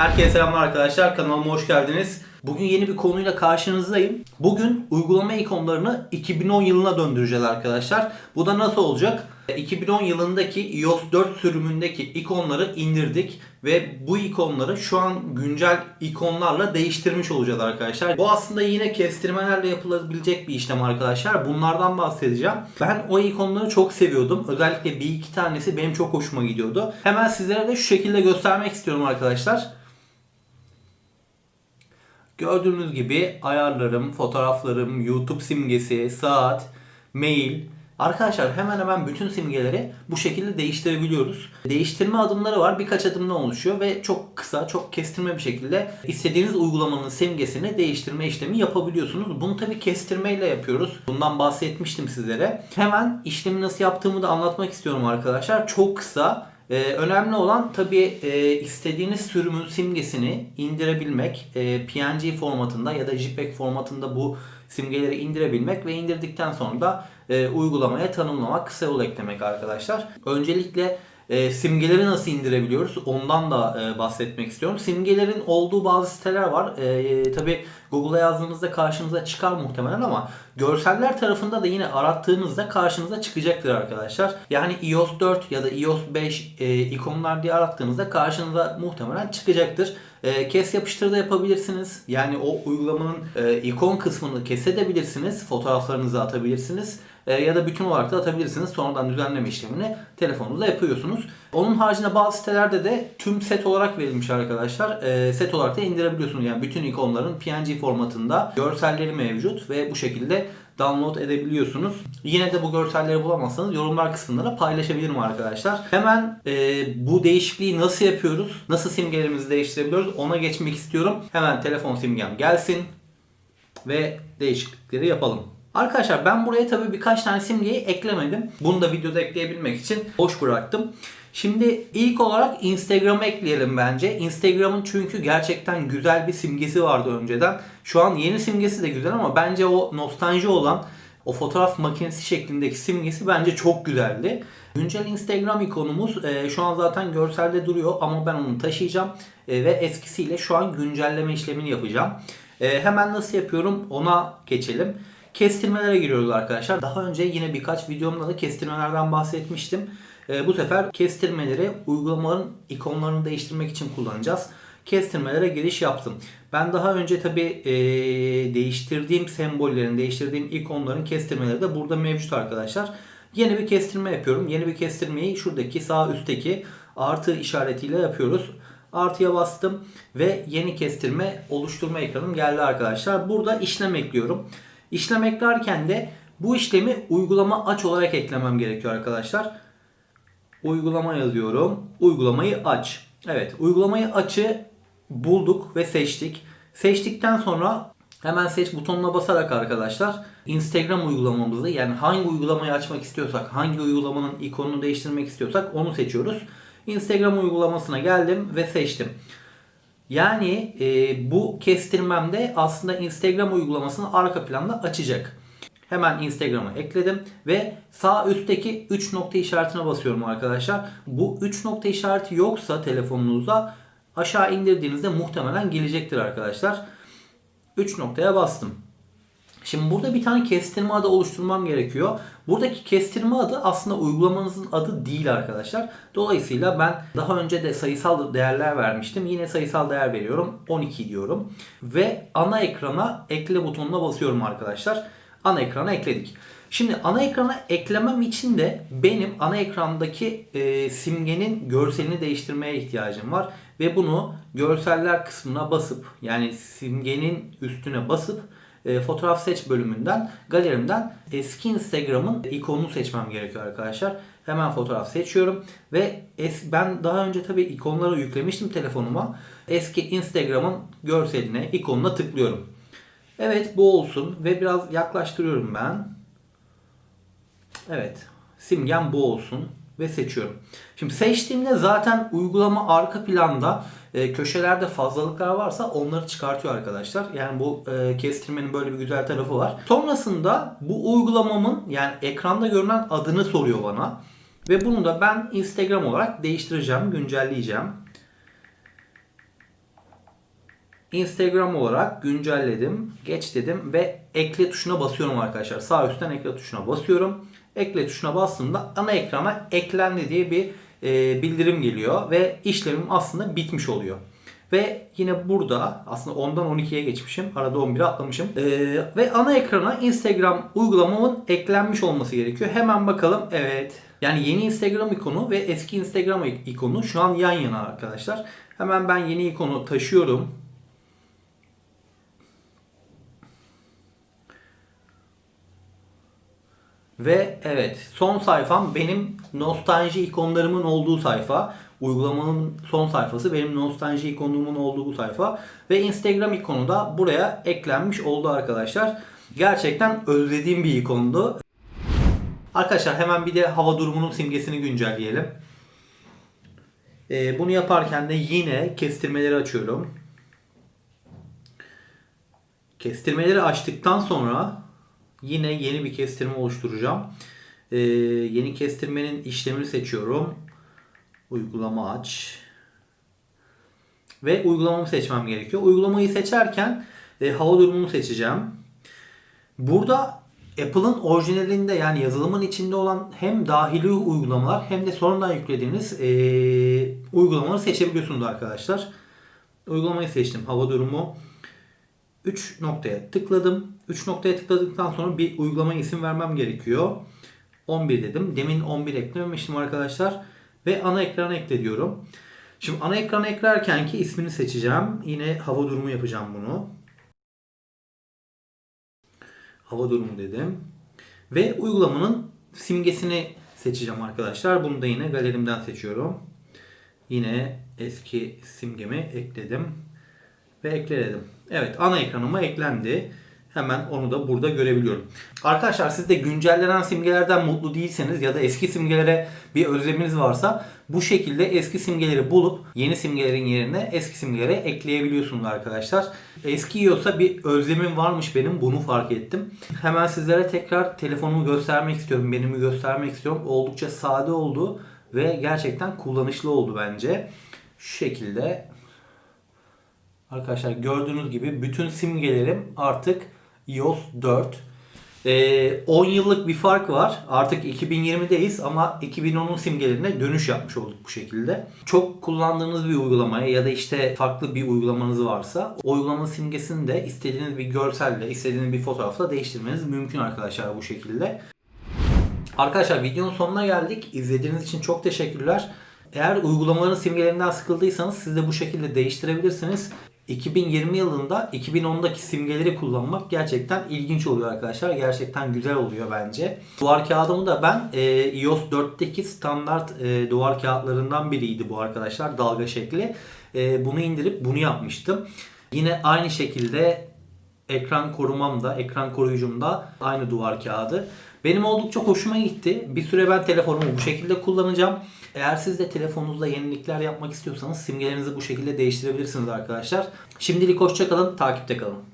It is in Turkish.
Herkese selamlar arkadaşlar. Kanalıma hoş geldiniz. Bugün yeni bir konuyla karşınızdayım. Bugün uygulama ikonlarını 2010 yılına döndüreceğiz arkadaşlar. Bu da nasıl olacak? 2010 yılındaki iOS 4 sürümündeki ikonları indirdik ve bu ikonları şu an güncel ikonlarla değiştirmiş olacağız arkadaşlar. Bu aslında yine kestirmelerle yapılabilecek bir işlem arkadaşlar. Bunlardan bahsedeceğim. Ben o ikonları çok seviyordum. Özellikle bir iki tanesi benim çok hoşuma gidiyordu. Hemen sizlere de şu şekilde göstermek istiyorum arkadaşlar. Gördüğünüz gibi ayarlarım, fotoğraflarım, YouTube simgesi, saat, mail. Arkadaşlar hemen hemen bütün simgeleri bu şekilde değiştirebiliyoruz. Değiştirme adımları var. Birkaç adımdan oluşuyor ve çok kısa, çok kestirme bir şekilde istediğiniz uygulamanın simgesini değiştirme işlemi yapabiliyorsunuz. Bunu tabi kestirmeyle yapıyoruz. Bundan bahsetmiştim sizlere. Hemen işlemi nasıl yaptığımı da anlatmak istiyorum arkadaşlar. Çok kısa ee, önemli olan tabii e, istediğiniz sürümün simgesini indirebilmek. E, PNG formatında ya da JPEG formatında bu simgeleri indirebilmek ve indirdikten sonra da e, uygulamaya tanımlamak, kısa yol eklemek arkadaşlar. Öncelikle e, simgeleri nasıl indirebiliyoruz ondan da e, bahsetmek istiyorum. Simgelerin olduğu bazı siteler var. E, Tabi Google'a yazdığınızda karşınıza çıkar muhtemelen ama görseller tarafında da yine arattığınızda karşınıza çıkacaktır arkadaşlar. Yani iOS 4 ya da iOS 5 e, ikonlar diye arattığınızda karşınıza muhtemelen çıkacaktır. E, kes yapıştır da yapabilirsiniz. Yani o uygulamanın e, ikon kısmını kesebilirsiniz. Fotoğraflarınızı atabilirsiniz. E, ya da bütün olarak da atabilirsiniz. Sonradan düzenleme işlemini telefonunuzda yapıyorsunuz. Onun haricinde bazı sitelerde de tüm set olarak verilmiş arkadaşlar. E, set olarak da indirebiliyorsunuz. Yani bütün ikonların PNG formatında görselleri mevcut ve bu şekilde download edebiliyorsunuz. Yine de bu görselleri bulamazsanız yorumlar kısmında da paylaşabilirim arkadaşlar. Hemen e, bu değişikliği nasıl yapıyoruz? Nasıl simgelerimizi değiştirebiliyoruz? Ona geçmek istiyorum. Hemen telefon simgem gelsin ve değişiklikleri yapalım. Arkadaşlar ben buraya tabii birkaç tane simgeyi eklemedim. Bunu da videoda ekleyebilmek için boş bıraktım. Şimdi ilk olarak Instagram'ı ekleyelim bence. Instagram'ın çünkü gerçekten güzel bir simgesi vardı önceden. Şu an yeni simgesi de güzel ama bence o nostalji olan o fotoğraf makinesi şeklindeki simgesi bence çok güzeldi. Güncel Instagram ikonumuz e, şu an zaten görselde duruyor ama ben onu taşıyacağım e, ve eskisiyle şu an güncelleme işlemini yapacağım. E, hemen nasıl yapıyorum ona geçelim. Kestirmelere giriyoruz arkadaşlar. Daha önce yine birkaç videomda da kestirmelerden bahsetmiştim. E, bu sefer kestirmeleri uygulamaların ikonlarını değiştirmek için kullanacağız. Kestirmelere giriş yaptım. Ben daha önce tabi e, değiştirdiğim sembollerin, değiştirdiğim ikonların kestirmeleri de burada mevcut arkadaşlar. Yeni bir kestirme yapıyorum. Yeni bir kestirmeyi şuradaki sağ üstteki artı işaretiyle yapıyoruz. Artıya bastım ve yeni kestirme oluşturma ekranım geldi arkadaşlar. Burada işlem ekliyorum. İşlem eklerken de bu işlemi uygulama aç olarak eklemem gerekiyor arkadaşlar. Uygulama yazıyorum. Uygulamayı aç. Evet uygulamayı açı bulduk ve seçtik. Seçtikten sonra hemen seç butonuna basarak arkadaşlar Instagram uygulamamızı yani hangi uygulamayı açmak istiyorsak, hangi uygulamanın ikonunu değiştirmek istiyorsak onu seçiyoruz. Instagram uygulamasına geldim ve seçtim. Yani e, bu kestirmemde aslında Instagram uygulamasını arka planda açacak. Hemen Instagram'a ekledim ve sağ üstteki 3 nokta işaretine basıyorum arkadaşlar. Bu 3 nokta işareti yoksa telefonunuzda aşağı indirdiğinizde muhtemelen gelecektir arkadaşlar. 3 noktaya bastım. Şimdi burada bir tane kestirme adı oluşturmam gerekiyor. Buradaki kestirme adı aslında uygulamanızın adı değil arkadaşlar. Dolayısıyla ben daha önce de sayısal değerler vermiştim. Yine sayısal değer veriyorum. 12 diyorum. Ve ana ekrana ekle butonuna basıyorum arkadaşlar. Ana ekrana ekledik. Şimdi ana ekrana eklemem için de benim ana ekrandaki e, simgenin görselini değiştirmeye ihtiyacım var. Ve bunu görseller kısmına basıp yani simgenin üstüne basıp e, fotoğraf seç bölümünden galerimden eski Instagram'ın ikonunu seçmem gerekiyor arkadaşlar. Hemen fotoğraf seçiyorum ve es ben daha önce tabii ikonları yüklemiştim telefonuma. Eski Instagram'ın görseline, ikonuna tıklıyorum. Evet bu olsun ve biraz yaklaştırıyorum ben. Evet simgem bu olsun ve seçiyorum. Şimdi seçtiğimde zaten uygulama arka planda e, köşelerde fazlalıklar varsa onları çıkartıyor arkadaşlar. Yani bu e, kestirmenin böyle bir güzel tarafı var. Sonrasında bu uygulamamın yani ekranda görünen adını soruyor bana. Ve bunu da ben Instagram olarak değiştireceğim, güncelleyeceğim. Instagram olarak güncelledim. Geç dedim ve ekle tuşuna basıyorum arkadaşlar. Sağ üstten ekle tuşuna basıyorum. Ekle tuşuna bastığımda ana ekrana eklendi diye bir e, bildirim geliyor ve işlemim aslında bitmiş oluyor. Ve yine burada aslında 10'dan 12'ye geçmişim. Arada 11'e atlamışım. E, ve ana ekrana Instagram uygulamamın eklenmiş olması gerekiyor. Hemen bakalım. Evet. Yani yeni Instagram ikonu ve eski Instagram ikonu şu an yan yana arkadaşlar. Hemen ben yeni ikonu taşıyorum. Ve evet son sayfam benim nostalji ikonlarımın olduğu sayfa. Uygulamanın son sayfası benim nostalji ikonumun olduğu sayfa. Ve Instagram ikonu da buraya eklenmiş oldu arkadaşlar. Gerçekten özlediğim bir ikondu. Arkadaşlar hemen bir de hava durumunun simgesini güncelleyelim. Ee, bunu yaparken de yine kestirmeleri açıyorum. Kestirmeleri açtıktan sonra yine yeni bir kestirme oluşturacağım. Ee, yeni kestirmenin işlemini seçiyorum. Uygulama aç. Ve uygulamamı seçmem gerekiyor. Uygulamayı seçerken e, hava durumunu seçeceğim. Burada Apple'ın orijinalinde yani yazılımın içinde olan hem dahili uygulamalar hem de sonradan yüklediğiniz e, uygulamaları seçebiliyorsunuz arkadaşlar. Uygulamayı seçtim. Hava durumu 3 noktaya tıkladım. 3 noktaya tıkladıktan sonra bir uygulama isim vermem gerekiyor. 11 dedim. Demin 11 eklememiştim arkadaşlar. Ve ana ekrana ekle diyorum. Şimdi ana ekrana eklerken ki ismini seçeceğim. Yine hava durumu yapacağım bunu. Hava durumu dedim. Ve uygulamanın simgesini seçeceğim arkadaşlar. Bunu da yine galerimden seçiyorum. Yine eski simgemi ekledim. Ve ekledim. Evet ana ekranıma eklendi. Hemen onu da burada görebiliyorum. Arkadaşlar siz de güncellenen simgelerden mutlu değilseniz ya da eski simgelere bir özleminiz varsa bu şekilde eski simgeleri bulup yeni simgelerin yerine eski simgelere ekleyebiliyorsunuz arkadaşlar. Eski yiyorsa bir özlemim varmış benim bunu fark ettim. Hemen sizlere tekrar telefonumu göstermek istiyorum. Benimi göstermek istiyorum. Oldukça sade oldu ve gerçekten kullanışlı oldu bence. Şu şekilde Arkadaşlar gördüğünüz gibi bütün simgelerim artık iOS 4. Ee, 10 yıllık bir fark var. Artık 2020'deyiz ama 2010'un simgelerine dönüş yapmış olduk bu şekilde. Çok kullandığınız bir uygulamaya ya da işte farklı bir uygulamanız varsa o uygulamanın simgesini de istediğiniz bir görselle, istediğiniz bir fotoğrafla değiştirmeniz mümkün arkadaşlar bu şekilde. Arkadaşlar videonun sonuna geldik. İzlediğiniz için çok teşekkürler. Eğer uygulamaların simgelerinden sıkıldıysanız siz de bu şekilde değiştirebilirsiniz. 2020 yılında 2010'daki simgeleri kullanmak gerçekten ilginç oluyor arkadaşlar. Gerçekten güzel oluyor bence. Duvar kağıdımı da ben e, iOS 4'teki standart e, duvar kağıtlarından biriydi bu arkadaşlar. Dalga şekli. E, bunu indirip bunu yapmıştım. Yine aynı şekilde ekran korumam da, ekran koruyucum da aynı duvar kağıdı. Benim oldukça hoşuma gitti. Bir süre ben telefonumu bu şekilde kullanacağım. Eğer siz de telefonunuzda yenilikler yapmak istiyorsanız simgelerinizi bu şekilde değiştirebilirsiniz arkadaşlar. Şimdilik hoşçakalın, takipte kalın.